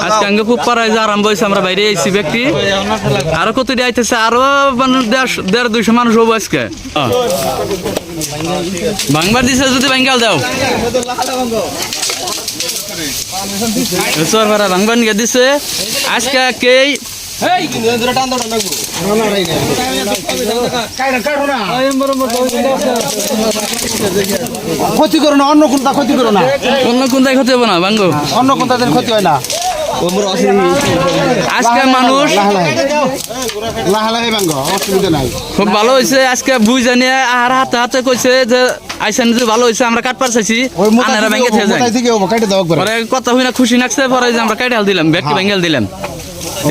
আজকে আঙ্গে খুব পাড়ায় যে আরম্ভ হয়েছে আমরা বাইরে আইছি ব্যক্তি। আরও কত দিয়ে আইতেছে আরও মানে দেড়- দেড় দুইশো মানুষ হব আজকে। ভাঙবার দিছে যদি ভাঙ্গাল দাও। ভাঙবার নিয়ে দিছে। আজকে কে ক্ষতি করো না অন্য কোনটা ক্ষতি করো না। অন্য কোনটাই ক্ষতি হবে না বাঙ্গ অন্য কোনটা ক্ষতি হয় না। আজকে মানুষ খুব ভালো হয়েছে আজকে বুঝ জানিয়ে আর হাতে হাতে কইছে যে আইসান যে ভালো হয়েছে আমরা কাটপার চাইছি আনারা ভেঙে থেকে কেটে পরে কথা হই না খুশি লাগছে পরে যে আমরা কাইটাল দিলাম ব্যাগকে ভেঙ্গেল দিলাম।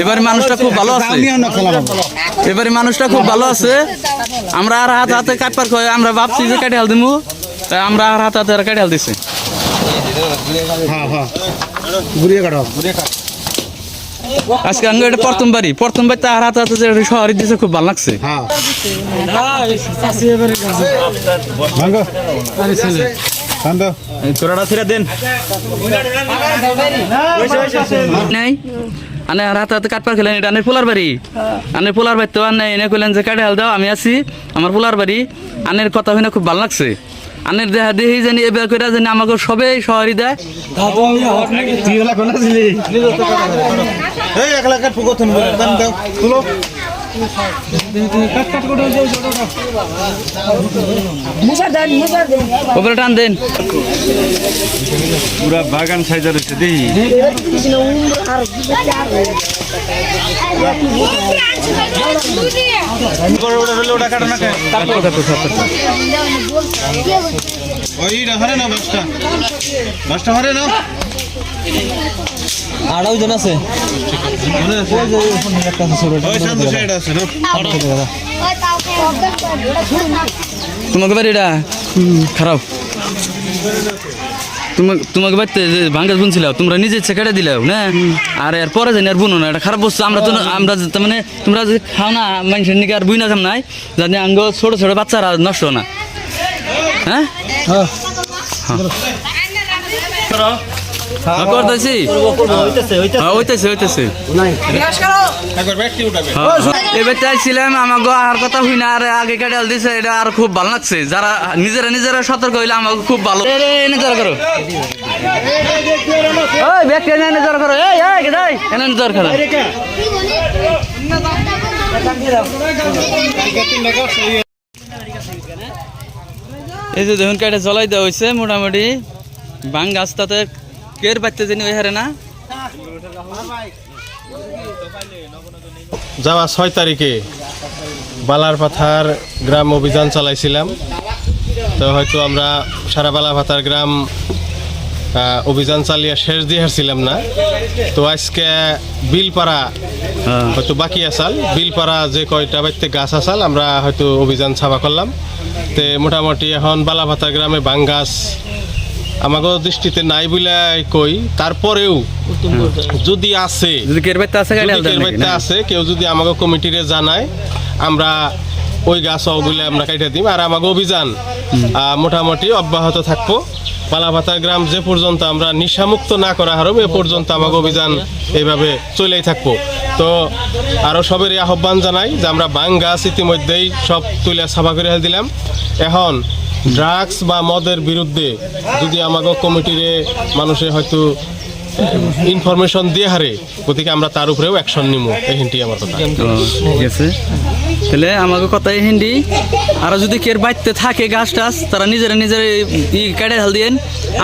এবারে মানুষটা খুব ভালো আছে। এবারে মানুষটা খুব ভালো আছে। আমরা আর হাতে হাতে কাটপার কয় আমরা ভাবছি যে কাইটাল দিমু তাই আমরা আর হাতে হাতে কাইটাল দিছি। হ্যাঁ হ্যাঁ। ঘুরিয়ে কাটো ঘুরিয়ে কাটো। আজকে আঙ্গ এটা প্রথম বাড়ি। প্রথম বাড়িতে আর হাতে হাতে যে শহরে দিছে খুব ভালো লাগছে। হ্যাঁ। ছেড়ে দেন। নাই? আনে কাটপার খেলেন এটা আনের পোলার বাড়ি। আনের পোলার বাড়ি তো আনে এনে কইলেন যে কাটে হাল দাও আমি আছি আমার পোলার বাড়ি। আনের কথা হইনা খুব ভালো লাগছে। আনের দেহা দেহি জানি এবার করে জানি আমাকে সবে শহরই দেয়। তুই এলা কোন ছিলি এই একলা কাট ফুকো তুমি দাও তুলো। ওপরে টান দেন। পুরা বাগান সাইজা রয়েছে দেখি। ওটা কাটো না ওই হরে না বাসটা। বাসটা হরে না আড়াই জন আছে। তোমাকে বাড়িটা খারাপ। তোমাকে তোমাকে বাড়িতে যে ভাঙ্গাস বুনছিল তোমরা নিজে ইচ্ছে কেটে দিলাও না? আর এর পরে জানি আর বুনো না এটা খারাপ বস্তু। আমরা তো আমরা তার মানে তোমরা যে খাও না মানুষের নিকে আর বুই না যাম নাই জানি আঙ্গ ছোট ছোট বাচ্চারা নষ্ট না। হ্যাঁ। হ্যাঁ। করতেছি? হ্যাঁ হইতেছে হইতেছে। একবার ব্যাগটি উঠাবে এবার চাইছিলাম আমাকে আর কথা হই না আর আগে কাটাল দিছে এটা আর খুব ভালো লাগছে। যারা নিজেরা নিজেরা সতর্ক হইলে আমাকে খুব ভালো। এনে জোর করো। ওই ব্যাগ টেনে এনে জোর করো। এই এই গেদাই এনে জোর করো। এই যে দেখুন কাটা জ্বলাই দেওয়া হয়েছে মোটামুটি বাং গাছটাতে কের বাচ্চা জানি ওই হারে না? যাওয়া ছয় তারিখে বালারপাথার গ্রাম অভিযান চালাইছিলাম। তো হয়তো আমরা সারা বালারপাথার গ্রাম অভিযান চালিয়ে শেষ দিয়ে হারছিলাম না। তো আজকে বিলপাড়া হ্যাঁ। হয়তো বাকি আসাল। বিলপাড়া যে কয়টা বাড়িতে গাছ আসাল আমরা হয়তো অভিযান ছাপা করলাম। তে মোটামুটি এখন বালাভাতা গ্রামে বাং গাছ আমাকে দৃষ্টিতে নাই বলে কই তারপরেও যদি আছে যদি কের বাচ্চা আছে কাটা যদি কেউ বাড়িতে আছে কেউ যদি আমাকে কমিটিরে জানায় আমরা ওই গাছ ওগুলো আমরা কাইটা দিই আর আমাকে অভিযান মোটামুটি অব্যাহত থাকব। পালাভাতার গ্রাম যে পর্যন্ত আমরা নিশামুক্ত না করা হারব এ পর্যন্ত আমাকে অভিযান এইভাবে চলেই থাকব। তো আরও সবেরই আহ্বান জানাই যে আমরা বাং গাছ ইতিমধ্যেই সব তুলে সাফা করে দিলাম। এখন ড্রাগস বা মদের বিরুদ্ধে যদি আমাকে কমিটিরে মানুষে হয়তো ইনফরমেশন দিয়ে হারে গতিকে আমরা তার উপরেও অ্যাকশন নিব এই হিন্টি আমার কথা। ঠিক আছে। তাহলে আমাকে কথাই হিন্দি। আর যদি কের বাইতে থাকে গাছ টাছ তারা নিজেরা নিজেরা ই কাটে হাল দিয়েন।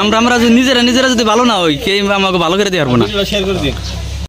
আমরা আমরা যদি নিজেরা নিজেরা যদি ভালো না হই কে আমাকে ভালো করে দিয়ে পারব না। শেয়ার করে দিন